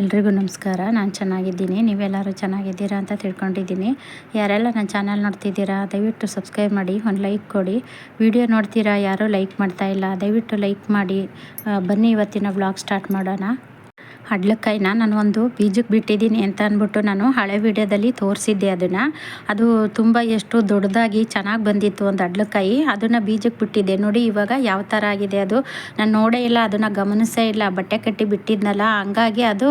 ಎಲ್ರಿಗೂ ನಮಸ್ಕಾರ. ನಾನು ಚೆನ್ನಾಗಿದ್ದೀನಿ. ನೀವೆಲ್ಲರೂ ಚೆನ್ನಾಗಿದ್ದೀರಾ ಅಂತ ತಿಳ್ಕೊಂಡಿದ್ದೀನಿ. ಯಾರೆಲ್ಲ ನನ್ನ ಚಾನಲ್ ನೋಡ್ತಿದ್ದೀರಾ, ದಯವಿಟ್ಟು ಸಬ್ಸ್ಕ್ರೈಬ್ ಮಾಡಿ, ಒಂದು ಲೈಕ್ ಕೊಡಿ. ವಿಡಿಯೋ ನೋಡ್ತೀರಾ, ಯಾರೂ ಲೈಕ್ ಮಾಡ್ತಾ ಇಲ್ಲ, ದಯವಿಟ್ಟು ಲೈಕ್ ಮಾಡಿ. ಬನ್ನಿ ಇವತ್ತಿನ ಬ್ಲಾಗ್ ಸ್ಟಾರ್ಟ್ ಮಾಡೋಣ. ಹಡ್ಲಕ್ಕಾಯಿನ ನಾನು ಒಂದು ಬೀಜಕ್ಕೆ ಬಿಟ್ಟಿದ್ದೀನಿ ಅಂತ ಅಂದ್ಬಿಟ್ಟು ನಾನು ಹಳೆ ವಿಡಿಯೋದಲ್ಲಿ ತೋರಿಸಿದ್ದೆ ಅದನ್ನು. ಅದು ತುಂಬ ಎಷ್ಟು ದೊಡ್ಡದಾಗಿ ಚೆನ್ನಾಗಿ ಬಂದಿತ್ತು ಒಂದು ಹಡ್ಲಕ್ಕಾಯಿ ಅದನ್ನು ಬೀಜಕ್ಕೆ ಬಿಟ್ಟಿದ್ದೆ. ನೋಡಿ ಇವಾಗ ಯಾವ ಥರ ಆಗಿದೆ ಅದು. ನಾನು ನೋಡೇ ಇಲ್ಲ, ಅದನ್ನು ಗಮನಿಸೇ ಇಲ್ಲ. ಬಟ್ಟೆ ಕಟ್ಟಿ ಬಿಟ್ಟಿದ್ನಲ್ಲ, ಹಂಗಾಗಿ ಅದು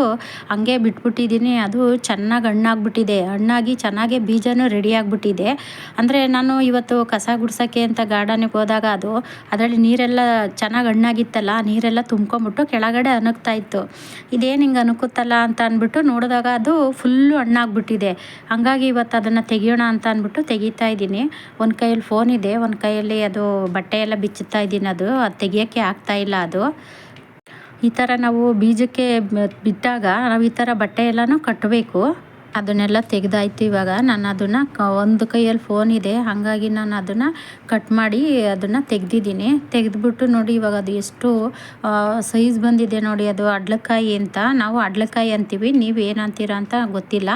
ಹಂಗೆ ಬಿಟ್ಬಿಟ್ಟಿದ್ದೀನಿ. ಅದು ಚೆನ್ನಾಗಿ ಹಣ್ಣಾಗ್ಬಿಟ್ಟಿದೆ. ಹಣ್ಣಾಗಿ ಚೆನ್ನಾಗಿ ಬೀಜನೂ ರೆಡಿ ಆಗಿಬಿಟ್ಟಿದೆ. ಅಂದರೆ ನಾನು ಇವತ್ತು ಕಸ ಗುಡ್ಸೋಕ್ಕೆ ಅಂತ ಗಾರ್ಡನಿಗೆ ಹೋದಾಗ ಅದು, ಅದರಲ್ಲಿ ನೀರೆಲ್ಲ ಚೆನ್ನಾಗಿ ಹಣ್ಣಾಗಿತ್ತಲ್ಲ, ನೀರೆಲ್ಲ ತುಂಬ್ಕೊಂಬಿಟ್ಟು ಕೆಳಗಡೆ ಅನಗ್ತಾ ಇತ್ತು. ಇದೇನು ಹಿಂಗೆ ಅನ್ಕೋತಲ್ಲ ಅಂತ ಅಂದ್ಬಿಟ್ಟು ನೋಡಿದಾಗ ಅದು ಫುಲ್ಲು ಹಣ್ಣಾಗ್ಬಿಟ್ಟಿದೆ. ಹಾಗಾಗಿ ಇವತ್ತು ಅದನ್ನು ತೆಗಿಯೋಣ ಅಂತ ಅಂದ್ಬಿಟ್ಟು ತೆಗಿತಾ ಇದ್ದೀನಿ. ಒಂದು ಕೈಯಲ್ಲಿ ಫೋನ್ ಇದೆ, ಒಂದು ಕೈಯಲ್ಲಿ ಅದು ಬಟ್ಟೆ ಎಲ್ಲ ಬಿಚ್ಚುತ್ತಾ ಇದ್ದೀನಿ ಅದು. ಅದು ತೆಗಿಯೋಕ್ಕೆ ಇಲ್ಲ ಅದು. ಈ ಥರ ನಾವು ಬೀಜಕ್ಕೆ ಬಿಟ್ಟಾಗ ನಾವು ಈ ಥರ ಬಟ್ಟೆ ಎಲ್ಲನೂ ಕಟ್ಟಬೇಕು ಅದನ್ನೆಲ್ಲ ತೆಗೆದಾಯ್ತು ಇವಾಗ. ನಾನು ಅದನ್ನು ಕ ಒಂದು ಕೈಯಲ್ಲಿ ಫೋನ್ ಇದೆ. ಹಾಗಾಗಿ ನಾನು ಅದನ್ನು ಕಟ್ ಮಾಡಿ ಅದನ್ನು ತೆಗೆದಿದ್ದೀನಿ. ತೆಗೆದ್ಬಿಟ್ಟು ನೋಡಿ ಇವಾಗ ಅದು ಎಷ್ಟು ಸೈಜ್ ಬಂದಿದೆ ನೋಡಿ, ಅದು ಅಡ್ಲಕಾಯಿ ಅಂತ. ನಾವು ಅಡ್ಲಕಾಯಿ ಅಂತೀವಿ. ನೀವು ಏನಂತೀರ ಅಂತ ಗೊತ್ತಿಲ್ಲ.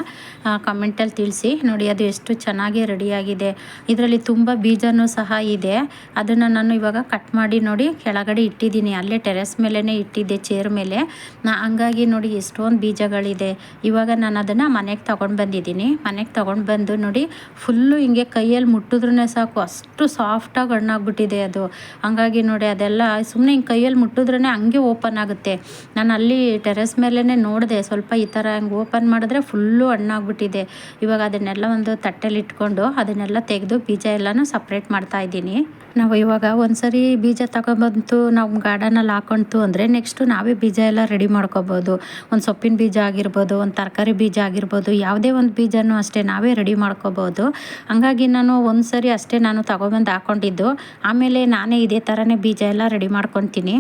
ಕಮೆಂಟಲ್ಲಿ ತಿಳಿಸಿ. ನೋಡಿ, ಅದು ಎಷ್ಟು ಚೆನ್ನಾಗಿ ರೆಡಿಯಾಗಿದೆ ಇದರಲ್ಲಿ ತುಂಬ ಬೀಜನೂ ಸಹ ಇದೆ. ಅದನ್ನು ನಾನು ಇವಾಗ ಕಟ್ ಮಾಡಿ ನೋಡಿ ಕೆಳಗಡೆ ಇಟ್ಟಿದ್ದೀನಿ. ಅಲ್ಲೇ ಟೆರೆಸ್ ಮೇಲೇ ಇಟ್ಟಿದ್ದೆ ಚೇರ್ ಮೇಲೆ. ನಾ ಹಂಗಾಗಿ ನೋಡಿ ಎಷ್ಟೊಂದು ಬೀಜಗಳಿದೆ. ಇವಾಗ ನಾನು ಅದನ್ನು ಮನೆಗೆ ತೊಗೊಂಡು ಬಂದಿದ್ದೀನಿ. ಮನೆಗೆ ತೊಗೊಂಡು ಬಂದು ನೋಡಿ, ಫುಲ್ಲು ಹಿಂಗೆ ಕೈಯಲ್ಲಿ ಮುಟ್ಟಿದ್ರೂ ಸಾಕು. ಅಷ್ಟು ಸಾಫ್ಟಾಗಿ ಹಣ್ಣಾಗ್ಬಿಟ್ಟಿದೆ ಅದು. ಹಂಗಾಗಿ ನೋಡಿ ಅದೆಲ್ಲ ಸುಮ್ಮನೆ ಹಿಂಗೆ ಕೈಯಲ್ಲಿ ಮುಟ್ಟಿದ್ರೇ ಹಂಗೆ ಓಪನ್ ಆಗುತ್ತೆ. ನಾನು ಅಲ್ಲಿ ಟೆರೆಸ್ ಮೇಲೇ ನೋಡಿದೆ, ಸ್ವಲ್ಪ ಈ ಥರ ಹಂಗೆ ಓಪನ್ ಮಾಡಿದ್ರೆ ಫುಲ್ಲು ಹಣ್ಣಾಗ್ಬಿಟ್ಟಿದೆ. ಇವಾಗ ಅದನ್ನೆಲ್ಲ ಒಂದು ತಟ್ಟೆಲಿ ಇಟ್ಕೊಂಡು ಅದನ್ನೆಲ್ಲ ತೆಗೆದು ಬೀಜ ಎಲ್ಲನೂ ಸಪ್ರೇಟ್ ಮಾಡ್ತಾ ಇದ್ದೀನಿ. ನಾವು ಇವಾಗ ಒಂದ್ಸರಿ ಬೀಜ ತಗೊಬಂತು, ನಾವು ಗಾರ್ಡನಲ್ಲಿ ಹಾಕೊಂತು ಅಂದರೆ ನೆಕ್ಸ್ಟು ನಾವೇ ಬೀಜ ಎಲ್ಲ ರೆಡಿ ಮಾಡ್ಕೋಬೋದು. ಒಂದು ಸೊಪ್ಪಿನ ಬೀಜ ಆಗಿರ್ಬೋದು, ಒಂದು ತರಕಾರಿ ಬೀಜ ಆಗಿರ್ಬೋದು ಯಾವುದೇ ಒಂದು ಬೀಜನೂ ಅಷ್ಟೇ ನಾವೇ ರೆಡಿ ಮಾಡ್ಕೋಬೋದು. ಹಂಗಾಗಿ ನಾನು ಒಂದು ಸರಿ ಅಷ್ಟೇ ನಾನು ತಗೊಬಂದು ಹಾಕ್ಕೊಂಡಿದ್ದು ಆಮೇಲೆ ನಾನೇ ಇದೇ ಥರನೇ ಬೀಜ ಎಲ್ಲ ರೆಡಿ ಮಾಡ್ಕೊತೀನಿ.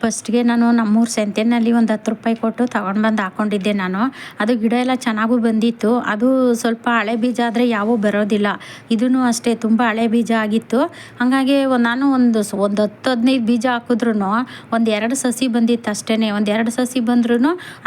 ಫಸ್ಟ್ಗೆ ನಾನು ನಮ್ಮೂರು ಸೆಂತೆನಲ್ಲಿ ಒಂದು ಹತ್ತು ರೂಪಾಯಿ ಕೊಟ್ಟು ತಗೊಂಡು ಬಂದು ಹಾಕ್ಕೊಂಡಿದ್ದೆ ನಾನು. ಅದು ಗಿಡ ಎಲ್ಲ ಚೆನ್ನಾಗೂ ಬಂದಿತ್ತು. ಅದು ಸ್ವಲ್ಪ ಹಳೆ ಬೀಜ ಆದರೆ ಯಾವೂ ಬರೋದಿಲ್ಲ. ಇದೂ ಅಷ್ಟೇ, ತುಂಬ ಹಳೆ ಬೀಜ ಆಗಿತ್ತು. ಹಾಗಾಗಿ ನಾನು ಒಂದು ಒಂದು ಹತ್ತು ಹದಿನೈದು ಬೀಜ ಹಾಕಿದ್ರು ಒಂದು ಎರಡು ಸಸಿ ಬಂದಿತ್ತು ಅಷ್ಟೇ ಒಂದು ಎರಡು ಸಸಿ ಬಂದ್ರೂ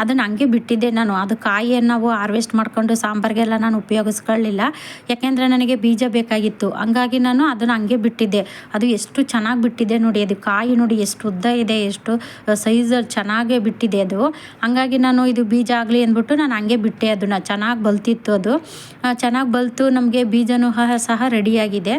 ಅದನ್ನು ಹಂಗೆ ಬಿಟ್ಟಿದ್ದೆ ನಾನು. ಅದು ಕಾಯಿಯನ್ನು ನಾವು ಹಾರ್ವೆಸ್ಟ್ ಮಾಡಿಕೊಂಡು ಸಾಂಬಾರಿಗೆಲ್ಲ ನಾನು ಉಪಯೋಗಿಸ್ಕೊಳ್ಳಿಲ್ಲ ಯಾಕೆಂದರೆ ನನಗೆ ಬೀಜ ಬೇಕಾಗಿತ್ತು. ಹಂಗಾಗಿ ನಾನು ಅದನ್ನು ಹಂಗೆ ಬಿಟ್ಟಿದ್ದೆ. ಅದು ಎಷ್ಟು ಚೆನ್ನಾಗಿ ಬಿಟ್ಟಿದೆ ನೋಡಿ, ಅದು ಕಾಯಿ ನೋಡಿ ಎಷ್ಟು ಉದ್ದ ಇದೆ, ಎಷ್ಟು ಅಷ್ಟು ಸೈಜ್ ಚೆನ್ನಾಗೇ ಬಿಟ್ಟಿದೆ ಅದು. ಹಂಗಾಗಿ ನಾನು ಇದು ಬೀಜ ಆಗಲಿ ಅಂದ್ಬಿಟ್ಟು ನಾನು ಹಂಗೆ ಬಿಟ್ಟೆ ಅದನ್ನು. ಚೆನ್ನಾಗಿ ಬಲ್ತಿತ್ತು ಅದು. ಚೆನ್ನಾಗಿ ಬಲ್ತು, ನಮಗೆ ಬೀಜನೂ ಸಹ ರೆಡಿಯಾಗಿದೆ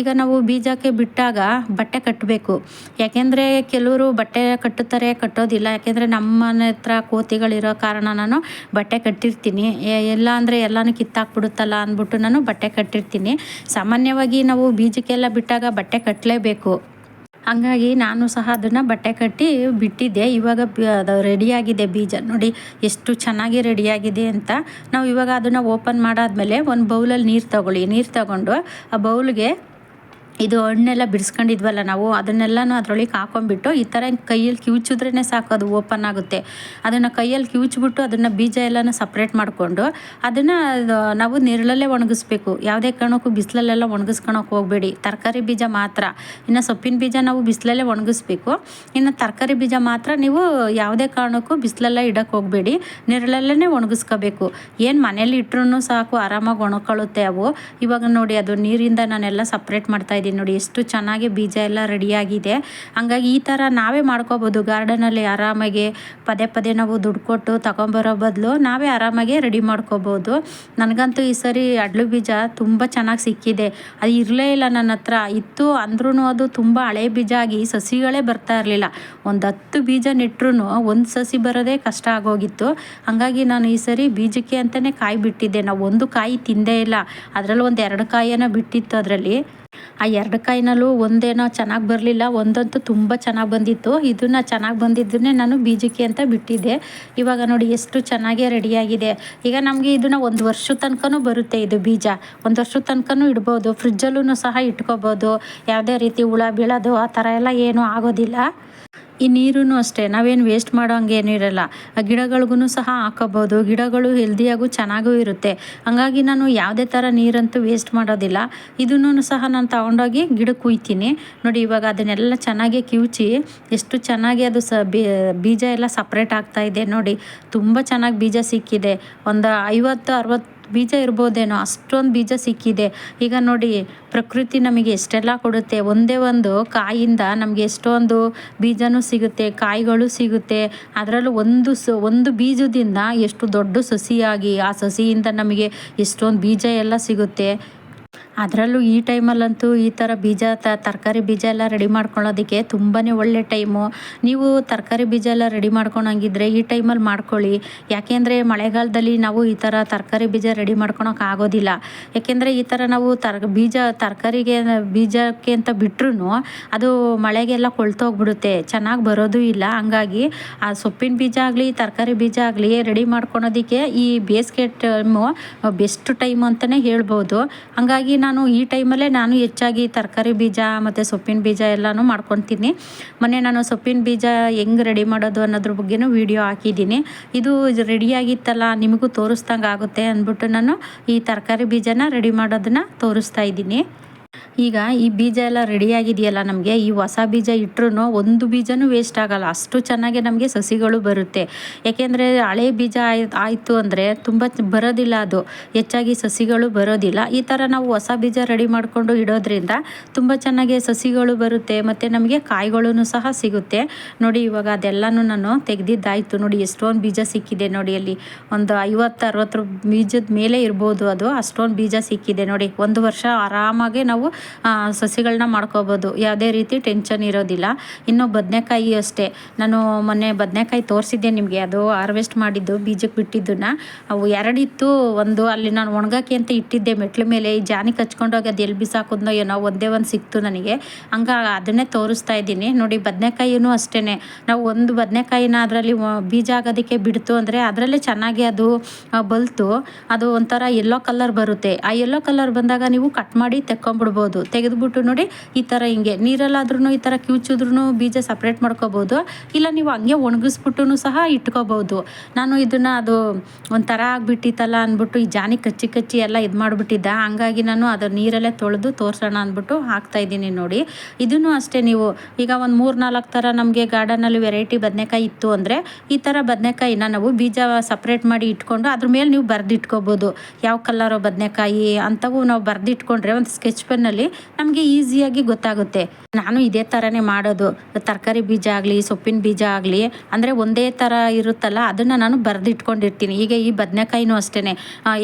ಈಗ ನಾವು ಬೀಜಕ್ಕೆ ಬಿಟ್ಟಾಗ ಬಟ್ಟೆ ಕಟ್ಟಬೇಕು ಯಾಕೆಂದರೆ ಕೆಲವರು ಬಟ್ಟೆ ಕಟ್ಟುತ್ತಾರೆ, ಕಟ್ಟೋದಿಲ್ಲ. ಯಾಕೆಂದರೆ ನಮ್ಮನೆ ಹತ್ರ ಕೋತಿಗಳಿರೋ ಕಾರಣ ನಾನು ಬಟ್ಟೆ ಕಟ್ಟಿರ್ತೀನಿ. ಎಲ್ಲ ಅಂದರೆ ಎಲ್ಲನೂ ಕಿತ್ತಾಕ್ಬಿಡುತ್ತಲ್ಲ ಅಂದ್ಬಿಟ್ಟು ನಾನು ಬಟ್ಟೆ ಕಟ್ಟಿರ್ತೀನಿ. ಸಾಮಾನ್ಯವಾಗಿ ನಾವು ಬೀಜಕ್ಕೆಲ್ಲ ಬಿಟ್ಟಾಗ ಬಟ್ಟೆ ಕಟ್ಟಲೇಬೇಕು ಹಂಗಾಗಿ ನಾನು ಸಹ ಅದನ್ನು ಬಟ್ಟೆ ಕಟ್ಟಿ ಬಿಟ್ಟಿದ್ದೆ. ಇವಾಗ ಅದು ರೆಡಿಯಾಗಿದೆ ಬೀಜ. ನೋಡಿ ಎಷ್ಟು ಚೆನ್ನಾಗಿ ರೆಡಿಯಾಗಿದೆ ಅಂತ. ನಾವು ಇವಾಗ ಅದನ್ನು ಓಪನ್ ಮಾಡಾದಮೇಲೆ ಒಂದು ಬೌಲಲ್ಲಿ ನೀರು ತಗೊಳ್ಳಿ. ನೀರು ತಗೊಂಡು ಆ ಬೌಲ್ಗೆ ಇದು ಹಣ್ಣೆಲ್ಲ ಬಿಡಿಸ್ಕೊಂಡಿದ್ವಲ್ಲ ನಾವು, ಅದನ್ನೆಲ್ಲನೂ ಅದರೊಳಗೆ ಹಾಕೊಂಡ್ಬಿಟ್ಟು ಈ ಥರ ಕೈಯಲ್ಲಿ ಕಿವುಚಿದ್ರೇ ಸಾಕು, ಅದು ಓಪನ್ ಆಗುತ್ತೆ. ಅದನ್ನು ಕೈಯಲ್ಲಿ ಕಿವುಚ್ಬಿಟ್ಟು ಅದನ್ನು ಬೀಜ ಎಲ್ಲನೂ ಸಪ್ರೇಟ್ ಮಾಡಿಕೊಂಡು, ಅದನ್ನು ನಾವು ನೆರಳಲ್ಲೇ ಒಣಗಿಸ್ಬೇಕು. ಯಾವುದೇ ಕಾರಣಕ್ಕೂ ಬಿಸಿಲಲ್ಲೆಲ್ಲ ಒಣಗಿಸ್ಕೊಳಕ್ಕೆ ಹೋಗಬೇಡಿ. ತರಕಾರಿ ಬೀಜ ಮಾತ್ರ. ಇನ್ನು ಸೊಪ್ಪಿನ ಬೀಜ ನಾವು ಬಿಸಿಲಲ್ಲೇ ಒಣಗಿಸ್ಬೇಕು. ಇನ್ನು ತರಕಾರಿ ಬೀಜ ಮಾತ್ರ ನೀವು ಯಾವುದೇ ಕಾರಣಕ್ಕೂ ಬಿಸಿಲಲ್ಲೇ ಇಡೋಕ್ಕೆ ಹೋಗಬೇಡಿ. ನೆರಳಲ್ಲೇ ಒಣಗಿಸ್ಕೋಬೇಕು. ಏನು ಮನೇಲಿ ಇಟ್ಟರು ಸಾಕು, ಆರಾಮಾಗಿ ಒಣಕೊಳ್ಳುತ್ತೆ ಅವು. ಇವಾಗ ನೋಡಿ, ಅದು ನೀರಿಂದ ನಾನೆಲ್ಲ ಸಪ್ರೇಟ್ ಮಾಡ್ತಾಯಿದ್ದೀನಿ ನೋಡಿ, ಎಷ್ಟು ಚೆನ್ನಾಗಿ ಬೀಜ ಎಲ್ಲ ರೆಡಿಯಾಗಿದೆ. ಹಂಗಾಗಿ ಈ ಥರ ನಾವೇ ಮಾಡ್ಕೋಬೋದು. ಗಾರ್ಡನಲ್ಲಿ ಆರಾಮಾಗಿ ಪದೇ ಪದೇ ನಾವು ದುಡ್ಡು ಕೊಟ್ಟು ತಗೊಂಬರೋ ಬದಲು ನಾವೇ ಆರಾಮಾಗಿ ರೆಡಿ ಮಾಡ್ಕೋಬೋದು. ನನಗಂತೂ ಈ ಸರಿ ಅಡ್ಲು ಬೀಜ ತುಂಬ ಚೆನ್ನಾಗಿ ಸಿಕ್ಕಿದೆ. ಅದು ಇರಲೇ ಇಲ್ಲ ನನ್ನ ಹತ್ರ. ಇತ್ತು ಅಂದ್ರೂ ಅದು ತುಂಬ ಹಳೆ ಬೀಜ ಆಗಿ ಸಸಿಗಳೇ ಬರ್ತಾ ಇರಲಿಲ್ಲ. ಒಂದು ಹತ್ತು ಬೀಜ ನೆಟ್ಟರೂ ಒಂದು ಸಸಿ ಬರೋದೇ ಕಷ್ಟ ಆಗೋಗಿತ್ತು. ಹಾಗಾಗಿ ನಾನು ಈ ಸರಿ ಬೀಜಕ್ಕೆ ಅಂತಲೇ ಕಾಯಿ ಬಿಟ್ಟಿದ್ದೆ ನಾವು ಒಂದು ಕಾಯಿ ತಿಂದೇ ಇಲ್ಲ. ಅದರಲ್ಲಿ ಒಂದು ಎರಡು ಕಾಯಿಯನ್ನು ಬಿಟ್ಟಿತ್ತು ಅದರಲ್ಲಿ. ಆ ಎರಡು ಕಾಯಿನಲ್ಲೂ ಒಂದೇನೋ ಚೆನ್ನಾಗಿ ಬರಲಿಲ್ಲ, ಒಂದಂತೂ ತುಂಬ ಚೆನ್ನಾಗಿ ಬಂದಿತ್ತು. ಇದನ್ನು ಚೆನ್ನಾಗಿ ಬಂದಿದ್ದನ್ನೇ ನಾನು ಬೀಜಕ್ಕೆ ಅಂತ ಬಿಟ್ಟಿದ್ದೆ. ಇವಾಗ ನೋಡಿ ಎಷ್ಟು ಚೆನ್ನಾಗೇ ರೆಡಿಯಾಗಿದೆ ಈಗ ನಮಗೆ ಇದನ್ನು ಒಂದು ವರ್ಷದ ತನಕನೂ ಬರುತ್ತೆ ಇದು ಬೀಜ. ಒಂದು ವರ್ಷದ ತನಕನೂ ಇಡ್ಬೋದು ಫ್ರಿಜ್ಜಲ್ಲೂ ಸಹ ಇಟ್ಕೋಬೋದು. ಯಾವುದೇ ರೀತಿ ಹುಳ, ಬೀಳೋದು ಆ ಥರ ಎಲ್ಲ ಏನೂ ಆಗೋದಿಲ್ಲ. ಈ ನೀರೂ ಅಷ್ಟೇ, ನಾವೇನು ವೇಸ್ಟ್ ಮಾಡೋ ಹಂಗೇನೂ ಇರಲ್ಲ. ಗಿಡಗಳಿಗೂ ಸಹ ಹಾಕೋಬೋದು, ಗಿಡಗಳು ಹೆಲ್ದಿಯಾಗೂ ಚೆನ್ನಾಗೂ ಇರುತ್ತೆ. ಹಂಗಾಗಿ ನಾನು ಯಾವುದೇ ಥರ ನೀರಂತೂ ವೇಸ್ಟ್ ಮಾಡೋದಿಲ್ಲ. ಇದನ್ನೂ ಸಹ ನಾನು ತೊಗೊಂಡೋಗಿ ಗಿಡಕ್ಕೆ ಕುಯ್ತೀನಿ. ನೋಡಿ ಇವಾಗ ಅದನ್ನೆಲ್ಲ ಚೆನ್ನಾಗಿ ಕಿವುಚಿ, ಎಷ್ಟು ಚೆನ್ನಾಗಿ ಅದು ಸ ಬೀಜ ಎಲ್ಲ ಸಪ್ರೇಟ್ ಆಗ್ತಾ ಇದೆ ನೋಡಿ. ತುಂಬ ಚೆನ್ನಾಗಿ ಬೀಜ ಸಿಕ್ಕಿದೆ. ಒಂದು ಐವತ್ತು, ಅರವತ್ತು ಬೀಜ ಇರ್ಬೋದೇನೋ, ಅಷ್ಟೊಂದು ಬೀಜ ಸಿಕ್ಕಿದೆ. ಈಗ ನೋಡಿ, ಪ್ರಕೃತಿ ನಮಗೆ ಎಷ್ಟೆಲ್ಲ ಕೊಡುತ್ತೆ. ಒಂದೇ ಒಂದು ಕಾಯಿಂದ ನಮಗೆ ಎಷ್ಟೊಂದು ಬೀಜನೂ ಸಿಗುತ್ತೆ, ಕಾಯಿಗಳು ಸಿಗುತ್ತೆ. ಅದರಲ್ಲೂ ಒಂದು ಸ, ಒಂದು ಬೀಜದಿಂದ ಎಷ್ಟು ದೊಡ್ಡ ಸಸಿಯಾಗಿ ಆ ಸಸಿಯಿಂದ ನಮಗೆ ಎಷ್ಟೊಂದು ಬೀಜ ಎಲ್ಲ ಸಿಗುತ್ತೆ. ಅದರಲ್ಲೂ ಈ ಟೈಮಲ್ಲಂತೂ ಈ ಥರ ಬೀಜ, ತ, ತರಕಾರಿ ಬೀಜ ಎಲ್ಲ ರೆಡಿ ಮಾಡ್ಕೊಳ್ಳೋದಕ್ಕೆ ತುಂಬಾ ಒಳ್ಳೆ ಟೈಮು. ನೀವು ತರಕಾರಿ ಬೀಜ ಎಲ್ಲ ರೆಡಿ ಮಾಡ್ಕೊಳಂಗಿದ್ರೆ ಈ ಟೈಮಲ್ಲಿ ಮಾಡ್ಕೊಳ್ಳಿ. ಯಾಕೆಂದರೆ ಮಳೆಗಾಲದಲ್ಲಿ ನಾವು ಈ ಥರ ತರಕಾರಿ ಬೀಜ ರೆಡಿ ಮಾಡ್ಕೊಳಕ್ಕೆ ಆಗೋದಿಲ್ಲ. ಯಾಕೆಂದರೆ ಈ ಥರ ನಾವು ತರ, ಬೀಜ, ತರಕಾರಿಗೆ ಬೀಜಕ್ಕೆ ಅಂತ ಬಿಟ್ರೂ ಅದು ಮಳೆಗೆಲ್ಲ ಕೊಳ್ತೋಗ್ಬಿಡುತ್ತೆ ಚೆನ್ನಾಗಿ ಬರೋದು ಇಲ್ಲ. ಹಂಗಾಗಿ ಆ ಸೊಪ್ಪಿನ ಬೀಜ ಆಗಲಿ, ತರಕಾರಿ ಬೀಜ ಆಗಲಿ ರೆಡಿ ಮಾಡ್ಕೊಳೋದಕ್ಕೆ ಈ ಬೇಸಿಗೆ ಟೈಮು ಬೆಸ್ಟ್ ಟೈಮು ಅಂತಲೇ ಹೇಳ್ಬೋದು. ಹಂಗಾಗಿ ನಾನು ಈ ಟೈಮಲ್ಲೇ ನಾನು ಹೆಚ್ಚಾಗಿ ತರಕಾರಿ ಬೀಜ ಮತ್ತು ಸೊಪ್ಪಿನ ಬೀಜ ಎಲ್ಲನೂ ಮಾಡ್ಕೊತೀನಿ. ಮೊನ್ನೆ ನಾನು ಸೊಪ್ಪಿನ ಬೀಜ ಹೆಂಗೆ ರೆಡಿ ಮಾಡೋದು ಅನ್ನೋದ್ರ ಬಗ್ಗೆನೂ ವಿಡಿಯೋ ಹಾಕಿದ್ದೀನಿ. ಇದು ರೆಡಿಯಾಗಿತ್ತಲ್ಲ ನಿಮಗೂ ತೋರಿಸ್ದಂಗೆ ಆಗುತ್ತೆ ಅಂದ್ಬಿಟ್ಟು ನಾನು ಈ ತರಕಾರಿ ಬೀಜನ ರೆಡಿ ಮಾಡೋದನ್ನು ತೋರಿಸ್ತಾ ಇದ್ದೀನಿ. ಈಗ ಈ ಬೀಜ ಎಲ್ಲ ರೆಡಿಯಾಗಿದೆಯಲ್ಲ ನಮಗೆ? ಈ ಹೊಸ ಬೀಜ ಇಟ್ಟರು ಒಂದು ಬೀಜನೂ ವೇಸ್ಟ್ ಆಗಲ್ಲ. ಅಷ್ಟು ಚೆನ್ನಾಗಿ ನಮಗೆ ಸಸಿಗಳು ಬರುತ್ತೆ. ಯಾಕೆಂದರೆ ಹಳೆ ಬೀಜ ಆಯ್, ಆಯಿತು ಅಂದರೆ ತುಂಬ ಬರೋದಿಲ್ಲ ಅದು. ಹೆಚ್ಚಾಗಿ ಸಸಿಗಳು ಬರೋದಿಲ್ಲ. ಈ ಥರ ನಾವು ಹೊಸ ಬೀಜ ರೆಡಿ ಮಾಡಿಕೊಂಡು ಇಡೋದ್ರಿಂದ ತುಂಬ ಚೆನ್ನಾಗಿ ಸಸಿಗಳು ಬರುತ್ತೆ. ಮತ್ತು ನಮಗೆ ಕಾಯಿಗಳೂ ಸಹ ಸಿಗುತ್ತೆ. ನೋಡಿ ಇವಾಗ ಅದೆಲ್ಲನೂ ನಾನು ತೆಗೆದಿದ್ದಾಯಿತು. ನೋಡಿ ಎಷ್ಟೊಂದು ಬೀಜ ಸಿಕ್ಕಿದೆ ನೋಡಿ ಅಲ್ಲಿ. ಒಂದು ಐವತ್ತು, ಅರವತ್ತು ಬೀಜದ ಮೇಲೆ ಇರ್ಬೋದು ಅದು. ಅಷ್ಟೊಂದು ಬೀಜ ಸಿಕ್ಕಿದೆ ನೋಡಿ. ಒಂದು ವರ್ಷ ಆರಾಮಾಗಿ ನಾವು ಸಸಿಗಳನ್ನ ಮಾಡ್ಕೋಬೋದು. ಯಾವುದೇ ರೀತಿ ಟೆನ್ಷನ್ ಇರೋದಿಲ್ಲ. ಇನ್ನು ಬದನೆಕಾಯಿ ಅಷ್ಟೇ. ನಾನು ಮೊನ್ನೆ ಬದನೆಕಾಯಿ ತೋರಿಸಿದ್ದೆ ನಿಮಗೆ. ಅದು ಹಾರ್ವೆಸ್ಟ್ ಮಾಡಿದ್ದು, ಬೀಜಕ್ಕೆ ಬಿಟ್ಟಿದ್ದನ್ನು. ಅವು ಎರಡಿತ್ತು, ಒಂದು ಅಲ್ಲಿ ನಾನು ಒಣಗಕ್ಕೆ ಅಂತ ಇಟ್ಟಿದ್ದೆ. ಮೆಟ್ಲ ಮೇಲೆ ಈ ಜಾನಿ ಹಚ್ಕೊಂಡೋಗಿ ಅದು ಎಲ್ಲಿ ಬಿಸಾಕೋದ್ನೋ ಏನೋ ಒಂದೇ ಒಂದು ಸಿಕ್ತು ನನಗೆ. ಹಂಗ ಅದನ್ನೇ ತೋರಿಸ್ತಾ ಇದ್ದೀನಿ. ನೋಡಿ, ಬದನೆಕಾಯಿನೂ ಅಷ್ಟೇ ನಾವು ಒಂದು ಬದನೆಕಾಯಿನ ಅದರಲ್ಲಿ ಬೀಜ ಆಗೋದಕ್ಕೆ ಬಿಡ್ತು ಅಂದರೆ ಅದರಲ್ಲೇ ಚೆನ್ನಾಗಿ ಅದು ಬಲ್ತು. ಅದು ಒಂಥರ ಯೆಲ್ಲೋ ಕಲರ್ ಬರುತ್ತೆ. ಆ ಯೆಲ್ಲೋ ಕಲರ್ ಬಂದಾಗ ನೀವು ಕಟ್ ಮಾಡಿ ತೆಕ್ಕೊಂಬಿಡ್ಬೋದು. ತೆಗೆದುಬಿಟ್ಟು ನೋಡಿ, ಈ ಥರ ಹಿಂಗೆ ನೀರಲ್ಲಾದ್ರೂ ಈ ಥರ ಕಿವುಚಿದ್ರೂ ಬೀಜ ಸಪ್ರೇಟ್ ಮಾಡ್ಕೋಬೋದು. ಇಲ್ಲ ನೀವು ಹಂಗೆ ಒಣಗಿಸ್ಬಿಟ್ಟು ಸಹ ಇಟ್ಕೋಬೋದು. ನಾನು ಇದನ್ನು ಅದು ಒಂಥರ ಆಗಿಬಿಟ್ಟಿತ್ತಲ್ಲ ಅಂದ್ಬಿಟ್ಟು ಈ ಜಾನಿ ಕಚ್ಚಿ ಕಚ್ಚಿ ಎಲ್ಲ ಇದು ಮಾಡಿಬಿಟ್ಟಿದ್ದ. ಹಂಗಾಗಿ ನಾನು ಅದು ನೀರಲ್ಲೇ ತೊಳೆದು ತೋರಿಸೋಣ ಅಂದ್ಬಿಟ್ಟು ಹಾಕ್ತಾಯಿದ್ದೀನಿ ನೋಡಿ. ಇದನ್ನು ಅಷ್ಟೇ ನೀವು ಈಗ ಒಂದು ಮೂರು ನಾಲ್ಕು ಥರ ನಮಗೆ ಗಾರ್ಡನಲ್ಲಿ ವೆರೈಟಿ ಬದನೆಕಾಯಿ ಇತ್ತು ಅಂದರೆ, ಈ ಥರ ಬದನೆಕಾಯಿನ ನಾವು ಬೀಜ ಸಪ್ರೇಟ್ ಮಾಡಿ ಇಟ್ಕೊಂಡು ಅದ್ರ ಮೇಲೆ ನೀವು ಬರೆದಿಟ್ಕೋಬೋದು. ಯಾವ ಕಲರು ಬದನೆಕಾಯಿ ಅಂಥವು ನಾವು ಬರೆದಿಟ್ಕೊಂಡ್ರೆ ಒಂದು ಸ್ಕೆಚ್ ಪೆನ್ನಲ್ಲಿ ನಮಗೆ ಈಸಿಯಾಗಿ ಗೊತ್ತಾಗುತ್ತೆ. ನಾನು ಇದೇ ಥರನೇ ಮಾಡೋದು. ತರಕಾರಿ ಬೀಜ ಆಗಲಿ, ಸೊಪ್ಪಿನ ಬೀಜ ಆಗಲಿ, ಅಂದರೆ ಒಂದೇ ಥರ ಇರುತ್ತಲ್ಲ, ಅದನ್ನು ನಾನು ಬರೆದಿಟ್ಕೊಂಡಿರ್ತೀನಿ. ಈಗ ಈ ಬದನೆಕಾಯಿನೂ ಅಷ್ಟೇ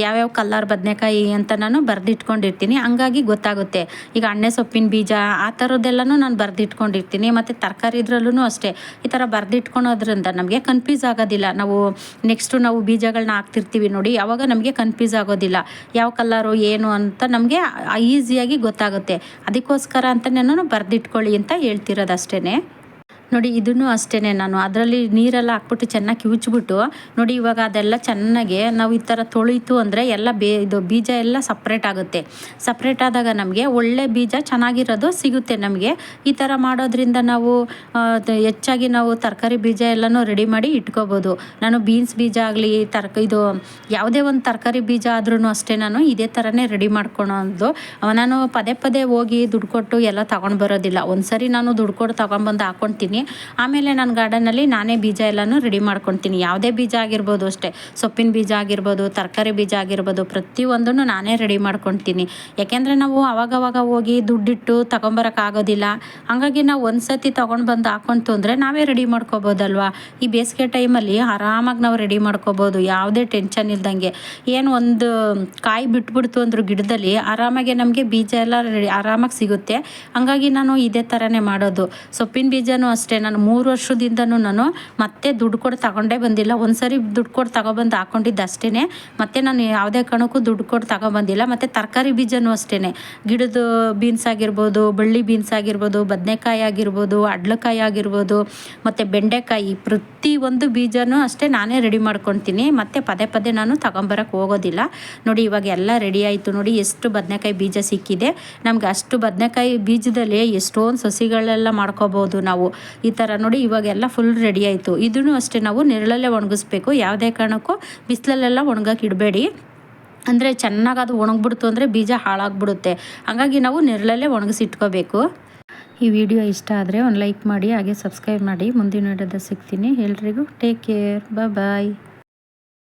ಯಾವ್ಯಾವ ಕಲರ್ ಬದನೆಕಾಯಿ ಅಂತ ನಾನು ಬರೆದಿಟ್ಕೊಂಡಿರ್ತೀನಿ. ಹಂಗಾಗಿ ಗೊತ್ತಾಗುತ್ತೆ. ಈಗ ಅಣ್ಣೆ ಸೊಪ್ಪಿನ ಬೀಜ, ಆ ಥರದ್ದೆಲ್ಲನೂ ನಾನು ಬರೆದಿಟ್ಕೊಂಡಿರ್ತೀನಿ. ಮತ್ತು ತರಕಾರಿ ಇದ್ರಲ್ಲೂ ಅಷ್ಟೇ. ಈ ಥರ ಬರೆದಿಟ್ಕೊಳೋದ್ರಿಂದ ನಮಗೆ ಕನ್ಫ್ಯೂಸ್ ಆಗೋದಿಲ್ಲ. ನಾವು ನೆಕ್ಸ್ಟು ನಾವು ಬೀಜಗಳನ್ನ ಹಾಕ್ತಿರ್ತೀವಿ ನೋಡಿ ಯಾವಾಗ ನಮಗೆ ಕನ್ಫ್ಯೂಸ್ ಆಗೋದಿಲ್ಲ. ಯಾವ ಕಲ್ಲರು ಏನು ಅಂತ ನಮಗೆ ಈಸಿಯಾಗಿ ಗೊತ್ತಾಗುತ್ತೆ. ಅದಕ್ಕೋಸ್ಕರ ಅಂತ ನಾನು ಬರೆದಿಟ್ಕೊಳ್ಳಿ ಅಂತ ಹೇಳ್ತಿರೋದು ಅಷ್ಟೇ ನೋಡಿ, ಇದನ್ನು ಅಷ್ಟೇ ನಾನು. ಅದರಲ್ಲಿ ನೀರೆಲ್ಲ ಹಾಕ್ಬಿಟ್ಟು ಚೆನ್ನಾಗಿ ಕಿವುಚ್ಬಿಟ್ಟು, ನೋಡಿ, ಇವಾಗ ಅದೆಲ್ಲ ಚೆನ್ನಾಗಿ ನಾವು ಈ ಥರ ತೊಳಿತು ಅಂದರೆ ಎಲ್ಲ ಬೇ, ಇದು ಬೀಜ ಎಲ್ಲ ಸಪ್ರೇಟ್ ಆಗುತ್ತೆ. ಸಪ್ರೇಟ್ ಆದಾಗ ನಮಗೆ ಒಳ್ಳೆ ಬೀಜ ಚೆನ್ನಾಗಿರೋದು ಸಿಗುತ್ತೆ ನಮಗೆ. ಈ ಥರ ಮಾಡೋದ್ರಿಂದ ನಾವು ಹೆಚ್ಚಾಗಿ ನಾವು ತರಕಾರಿ ಬೀಜ ಎಲ್ಲನೂ ರೆಡಿ ಮಾಡಿ ಇಟ್ಕೋಬೋದು. ನಾನು ಬೀನ್ಸ್ ಬೀಜ ಆಗಲಿ ತರ್ಕ ಇದು ಯಾವುದೇ ಒಂದು ತರಕಾರಿ ಬೀಜ ಆದ್ರೂ ಅಷ್ಟೇ ನಾನು ಇದೇ ಥರನೇ ರೆಡಿ ಮಾಡ್ಕೊಳೋದು. ನಾನು ಪದೇ ಪದೇ ಹೋಗಿ ದುಡ್ಡು ಕೊಟ್ಟು ಎಲ್ಲ ತಗೊಂಡು ಬರೋದಿಲ್ಲ. ಒಂದು ಸರಿ ನಾನು ದುಡ್ಡು ಕೊಟ್ಟು ತೊಗೊಂಬಂದು ಹಾಕ್ಕೊತೀನಿ ಆಮೇಲೆ ನಾನು ಗಾರ್ಡನಲ್ಲಿ ನಾನೇ ಬೀಜ ಎಲ್ಲನೂ ರೆಡಿ ಮಾಡ್ಕೊತೀನಿ. ಯಾವುದೇ ಬೀಜ ಆಗಿರ್ಬೋದು ಅಷ್ಟೇ. ಸೊಪ್ಪಿನ ಬೀಜ ಆಗಿರ್ಬೋದು, ತರಕಾರಿ ಬೀಜ ಆಗಿರ್ಬೋದು, ಪ್ರತಿಯೊಂದನ್ನು ನಾನೇ ರೆಡಿ ಮಾಡ್ಕೊತೀನಿ. ಯಾಕೆಂದರೆ ನಾವು ಅವಾಗವಾಗ ಹೋಗಿ ದುಡ್ಡಿಟ್ಟು ತೊಗೊಂಬರೋಕ್ಕಾಗೋದಿಲ್ಲ ಹಂಗಾಗಿ ನಾವು ಒಂದು ಸತಿ ತೊಗೊಂಡು ಬಂದು ಹಾಕ್ಕೊಂತು ಅಂದರೆ ನಾವೇ ರೆಡಿ ಮಾಡ್ಕೋಬೋದಲ್ವಾ? ಈ ಬೇಸಿಗೆ ಟೈಮಲ್ಲಿ ಆರಾಮಾಗಿ ನಾವು ರೆಡಿ ಮಾಡ್ಕೋಬೋದು. ಯಾವುದೇ ಟೆನ್ಷನ್ ಇಲ್ದಂಗೆ. ಏನು ಒಂದು ಕಾಯಿ ಬಿಟ್ಬಿಡ್ತು ಅಂದ್ರು ಗಿಡದಲ್ಲಿ ಆರಾಮಾಗಿ ನಮಗೆ ಬೀಜ ಎಲ್ಲ ರೆಡಿ ಆರಾಮಾಗಿ ಸಿಗುತ್ತೆ. ಹಂಗಾಗಿ ನಾನು ಇದೇ ಥರನೇ ಮಾಡೋದು. ಸೊಪ್ಪಿನ ಬೀಜನೂ ಅಷ್ಟೇ. ನಾನು ಮೂರು ವರ್ಷದಿಂದನೂ ನಾನು ಮತ್ತೆ ದುಡ್ಡು ಕೊಟ್ಟು ತಗೊಂಡೇ ಬಂದಿಲ್ಲ. ಒಂದು ಸರಿ ದುಡ್ಡು ಕೊಟ್ಟು ತಗೊಬಂದು ಹಾಕೊಂಡಿದ್ದು ಅಷ್ಟೇ ಮತ್ತೆ ನಾನು ಯಾವುದೇ ಕಾರಣಕ್ಕೂ ದುಡ್ಡು ಕೊಟ್ಟು ತಗೊಬಂದಿಲ್ಲ. ಮತ್ತು ತರಕಾರಿ ಬೀಜನೂ ಅಷ್ಟೇ ಗಿಡದ ಬೀನ್ಸ್ ಆಗಿರ್ಬೋದು, ಬಳ್ಳಿ ಬೀನ್ಸ್ ಆಗಿರ್ಬೋದು, ಬದನೆಕಾಯಿ ಆಗಿರ್ಬೋದು, ಅಡ್ಲಕಾಯಿ ಆಗಿರ್ಬೋದು, ಮತ್ತು ಬೆಂಡೆಕಾಯಿ, ಪ್ರತಿ ಒಂದು ಬೀಜನೂ ಅಷ್ಟೇ ನಾನೇ ರೆಡಿ ಮಾಡ್ಕೊತೀನಿ. ಮತ್ತು ಪದೇ ಪದೇ ನಾನು ತಗೊಂಬರಕ್ಕೆ ಹೋಗೋದಿಲ್ಲ. ನೋಡಿ, ಇವಾಗ ಎಲ್ಲ ರೆಡಿ ಆಯಿತು. ನೋಡಿ, ಎಷ್ಟು ಬದನೆಕಾಯಿ ಬೀಜ ಸಿಕ್ಕಿದೆ. ನಮ್ಗೆ ಅಷ್ಟು ಬದನೆಕಾಯಿ ಬೀಜದಲ್ಲಿ ಎಷ್ಟೊಂದು ಸಸಿಗಳೆಲ್ಲ ಮಾಡ್ಕೋಬೋದು ನಾವು. ಈ ಥರ ನೋಡಿ ಇವಾಗೆಲ್ಲ ಫುಲ್ ರೆಡಿ ಆಯಿತು. ಇದನ್ನು ಅಷ್ಟೇ ನಾವು ನೆರಳಲ್ಲೇ ಒಣಗಿಸ್ಬೇಕು. ಯಾವುದೇ ಕಾರಣಕ್ಕೂ ಬಿಸಿಲಲ್ಲೆಲ್ಲ ಒಣಗಕ್ಕೆ ಇಡಬೇಡಿ. ಅಂದರೆ ಚೆನ್ನಾಗಿ ಅದು ಒಣಗಿಬಿಡ್ತು ಅಂದರೆ ಬೀಜ ಹಾಳಾಗ್ಬಿಡುತ್ತೆ. ಹಾಗಾಗಿ ನಾವು ನೆರಳಲ್ಲೇ ಒಣಗಿಸಿಟ್ಕೋಬೇಕು. ಈ ವಿಡಿಯೋ ಇಷ್ಟ ಆದರೆ ಒಂದು ಲೈಕ್ ಮಾಡಿ, ಹಾಗೆ ಸಬ್ಸ್ಕ್ರೈಬ್ ಮಾಡಿ. ಮುಂದಿನ ವಿಡಿಯೋದ ಸಿಗ್ತೀನಿ. ಎಲ್ರಿಗೂ ಟೇಕ್ ಕೇರ್ ಬಾಯ್